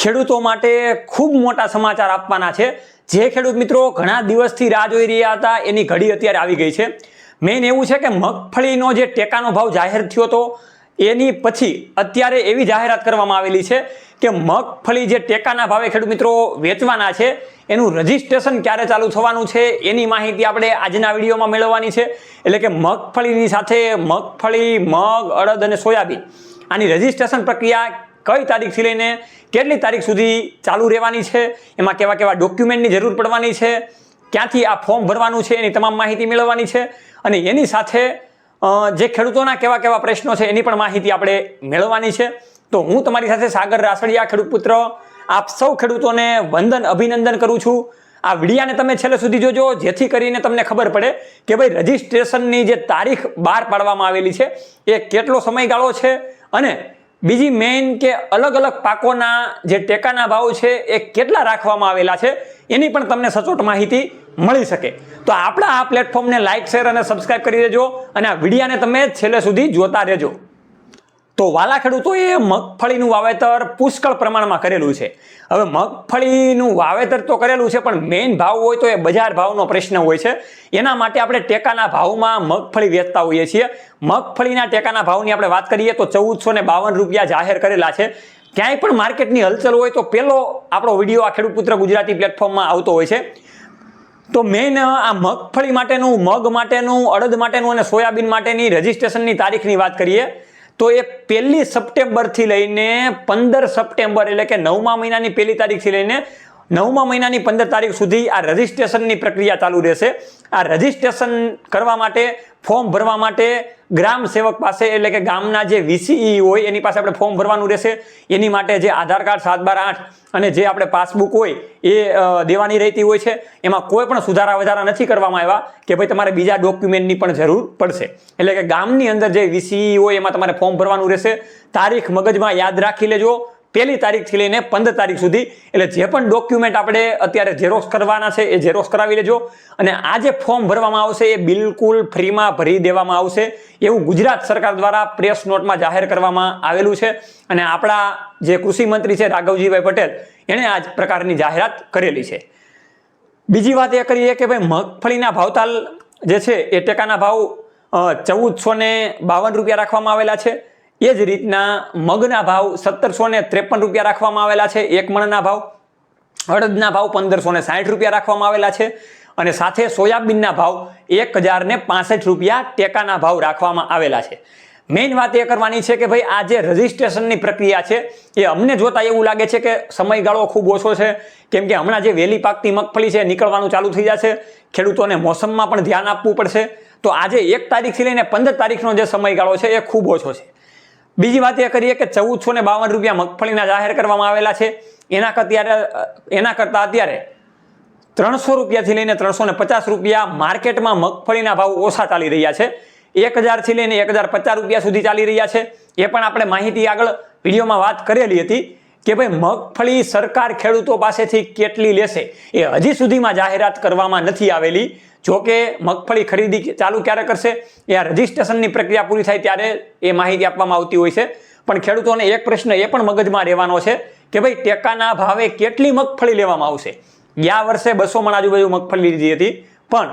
ખેડૂતો માટે ખૂબ મોટા સમાચાર આપવાના છે. જે ખેડૂત મિત્રો ઘણા દિવસથી રાહ જોઈ રહ્યા હતા, એની ઘડી અત્યારે આવી ગઈ છે. મેઇન એવું છે કે મગફળીનો જે ટેકાનો ભાવ જાહેર થયો હતો, એની પછી અત્યારે એવી જાહેરાત કરવામાં આવેલી છે કે મગફળી જે ટેકાના ભાવે ખેડૂત મિત્રો વેચવાના છે, એનું રજિસ્ટ્રેશન ક્યારે ચાલુ થવાનું છે, એની માહિતી આપણે આજના વિડીયોમાં મેળવવાની છે. એટલે કે મગફળીની સાથે મગફળી, મગ, અડદ અને સોયાબીન, આની રજિસ્ટ્રેશન પ્રક્રિયા કઈ તારીખથી લઈને કેટલી તારીખ સુધી ચાલુ રહેવાની છે, એમાં કેવા કેવા ડોક્યુમેન્ટની જરૂર પડવાની છે, ક્યાંથી આ ફોર્મ ભરવાનું છે, એની તમામ માહિતી મેળવવાની છે, અને એની સાથે જે ખેડૂતોના કેવા કેવા પ્રશ્નો છે, એની પણ માહિતી આપણે મેળવવાની છે. તો હું તમારી સાથે સાગર રાસડિયા, ખેડૂત પુત્ર, આપ સૌ ખેડૂતોને વંદન, અભિનંદન કરું છું. આ વિડીયાને તમે છેલ્લે સુધી જોજો, જેથી કરીને તમને ખબર પડે કે ભાઈ રજિસ્ટ્રેશનની જે તારીખ બહાર પાડવામાં આવેલી છે, એ કેટલો સમયગાળો છે, અને બીજી મેઇન કે અલગ અલગ પાકોના જે ટેકાના ભાવ છે એ કેટલા રાખવામાં આવેલા છે, એની પણ તમને સચોટ માહિતી મળી શકે. તો આપણા આ પ્લેટફોર્મને લાઇક શેર અને સબસ્ક્રાઇબ કરી દેજો અને આ વિડીયાને તમે છેલ્લે સુધી જોતા રહેજો. તો વાલા ખેડૂતોએ મગફળીનું વાવેતર પુષ્કળ પ્રમાણમાં કરેલું છે. હવે મગફળીનું વાવેતર તો કરેલું છે, પણ મેઇન ભાવ હોય તો એ બજાર ભાવનો પ્રશ્ન હોય છે. એના માટે આપણે ટેકાના ભાવમાં મગફળી વેચતા હોઈએ છીએ. મગફળીના ટેકાના ભાવની આપણે વાત કરીએ તો ચૌદસો ને બાવન રૂપિયા જાહેર કરેલા છે. ક્યાંય પણ માર્કેટની હલચલ હોય તો પહેલો આપણો વીડિયો આ ખેડૂત પુત્ર ગુજરાતી પ્લેટફોર્મમાં આવતો હોય છે. તો મેઇન આ મગફળી માટેનું, મગ માટેનું, અડદ માટેનું અને સોયાબીન માટેની રજિસ્ટ્રેશનની તારીખની વાત કરીએ. તો એ પહેલી સપ્ટેમ્બરથી લઈને પંદર સપ્ટેમ્બર એટલે કે નવમા મહિનાની પહેલી તારીખથી લઈને નવમા મહિનાની પંદર તારીખ સુધી આ રજિસ્ટ્રેશનની પ્રક્રિયા ચાલુ રહેશે. આ રજિસ્ટ્રેશન કરવા માટે, ફોર્મ ભરવા માટે ગ્રામ સેવક પાસે, એટલે કે ગામના જે વીસીઈ હોય, એની પાસે આપણે ફોર્મ ભરવાનું રહેશે. એની માટે જે આધાર કાર્ડ સાત બાર આઠ અને જે આપણે પાસબુક હોય, એ દેવાની રહેતી હોય છે. એમાં કોઈ પણ સુધારા વધારા નથી કરવામાં આવ્યા કે ભાઈ તમારે બીજા ડોક્યુમેન્ટની પણ જરૂર પડશે. એટલે કે ગામની અંદર જે વીસીઈ હોય, એમાં તમારે ફોર્મ ભરવાનું રહેશે. તારીખ મગજમાં યાદ રાખી લેજો. પહેલી તારીખથી લઈને પંદર તારીખ સુધી. એટલે જે પણ ડોક્યુમેન્ટ આપણે અત્યારે ઝેરોક્સ કરવાના છે એ ઝેરોક્સ કરાવી લેજો. અને આ જે ફોર્મ ભરવામાં આવશે એ બિલકુલ ફ્રીમાં ભરી દેવામાં આવશે. એવું ગુજરાત સરકાર દ્વારા પ્રેસ નોટમાં જાહેર કરવામાં આવેલું છે. અને આપણા જે કૃષિ મંત્રી છે રાઘવજીભાઈ પટેલ, એણે આ પ્રકારની જાહેરાત કરેલી છે. બીજી વાત એ કરીએ કે ભાઈ મગફળીના ભાવતાલ જે છે એ ટેકાના ભાવ ચૌદસો ને બાવન રૂપિયા રાખવામાં આવેલા છે. એ જ રીતના મગના ભાવ સત્તરસો ને ત્રેપન રૂપિયા રાખવામાં આવેલા છે, એક મણના ભાવ. અડદના ભાવ પંદરસો ને સાઠ રૂપિયા રાખવામાં આવેલા છે અને સાથે સોયાબીનના ભાવ એક હજાર ને પાસઠ રૂપિયા ટેકાના ભાવ રાખવામાં આવેલા છે. મેઇન વાત એ કરવાની છે કે ભાઈ, આ જે રજિસ્ટ્રેશનની પ્રક્રિયા છે, એ અમને જોતા એવું લાગે છે કે સમયગાળો ખૂબ ઓછો છે. કેમ કે હમણાં જે વહેલી પાકતી મગફળી છે નીકળવાનું ચાલુ થઈ જશે. ખેડૂતોને મોસમમાં પણ ધ્યાન આપવું પડશે. તો આજે એક તારીખથી લઈને પંદર તારીખનો જે સમયગાળો છે, એ ખૂબ ઓછો છે. બીજી વાત એ કરીએ કે ચૌદસો ને બાવન રૂપિયા મગફળીના જાહેર કરવામાં આવેલા છે. એના અત્યારે એના કરતાં અત્યારે ત્રણસો રૂપિયાથી લઈને ત્રણસો ને પચાસ રૂપિયા માર્કેટમાં મગફળીના ભાવ ઓછા ચાલી રહ્યા છે. એક હજારથી લઈને એક હજાર પચાસ રૂપિયા સુધી ચાલી રહ્યા છે. એ પણ આપણે માહિતી આગળ વિડીયોમાં વાત કરેલી હતી. કે ભાઈ મગફળી સરકાર ખેડૂતો પાસેથી કેટલી લેશે એ હજી સુધીમાં જાહેરાત કરવામાં નથી આવેલી. જો કે મગફળી ખરીદી ચાલુ ક્યારે કરશે એ આ રજિસ્ટ્રેશનની પ્રક્રિયા પૂરી થાય ત્યારે એ માહિતી આપવામાં આવતી હોય છે. પણ ખેડૂતોને એક પ્રશ્ન એ પણ મગજમાં રહેવાનો છે કે ભાઈ ટેકાના ભાવે કેટલી મગફળી લેવામાં આવશે? ગયા વર્ષે બસો મણ આજુબાજુ મગફળી લીધી હતી, પણ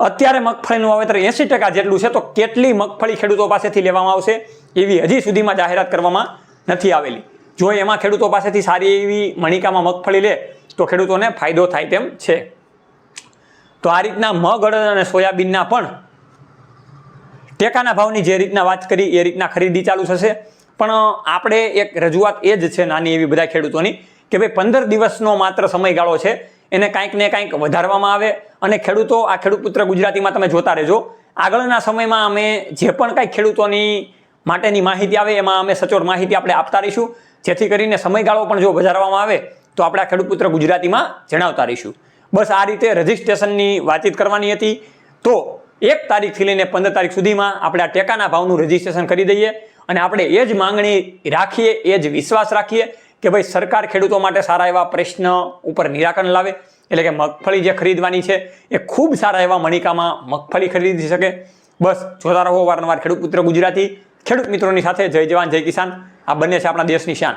અત્યારે મગફળીનું વાવેતર એંસી ટકા જેટલું છે તો કેટલી મગફળી ખેડૂતો પાસેથી લેવામાં આવશે એવી હજી સુધીમાં જાહેરાત કરવામાં નથી આવેલી. જો એમાં ખેડૂતો પાસેથી સારી એવી મણિકામાં મગફળી લે, તો ખેડૂતોને ફાયદો થાય તેમ છે. તો આ રીતના મગ, અડદ અને સોયાબીનના પણ ટેકાના ભાવની જે રીતના વાત કરી, એ રીતના ખરીદી ચાલુ થશે. પણ આપણે એક રજૂઆત એ જ છે નાની એવી બધા ખેડૂતોની, કે ભાઈ પંદર દિવસનો માત્ર સમયગાળો છે, એને કાંઈક ને કાંઈક વધારવામાં આવે. અને ખેડૂતો, આ ખેડૂત પુત્ર ગુજરાતીમાં તમે જોતા રહેજો. આગળના સમયમાં અમે જે પણ કાંઈ ખેડૂતોની માટેની માહિતી આવે, એમાં અમે સચોટ માહિતી આપણે આપતા રહીશું. જેથી કરીને સમયગાળો પણ જો વધારવામાં આવે, તો આપણા ખેડૂત પુત્ર ગુજરાતીમાં જણાવતા રહીશું. બસ આ રીતે રજિસ્ટ્રેશનની વાતચીત કરવાની હતી. તો એક તારીખથી લઈને પંદર તારીખ સુધીમાં આપણે આ ટેકાના ભાવનું રજીસ્ટ્રેશન કરી દઈએ અને આપણે એ જ માંગણી રાખીએ, એ જ વિશ્વાસ રાખીએ કે ભાઈ સરકાર ખેડૂતો માટે સારા એવા પ્રશ્ન ઉપર નિરાકરણ લાવે. એટલે કે મગફળી જે ખરીદવાની છે, એ ખૂબ સારા એવા મણિકામાં મગફળી ખરીદી શકે. બસ જોતા રહો વારંવાર ખેડૂત પુત્ર ગુજરાતી. ખેડૂત મિત્રોની સાથે જય જવાન જય કિસાન. આ બંને છે આપણા દેશની શાન.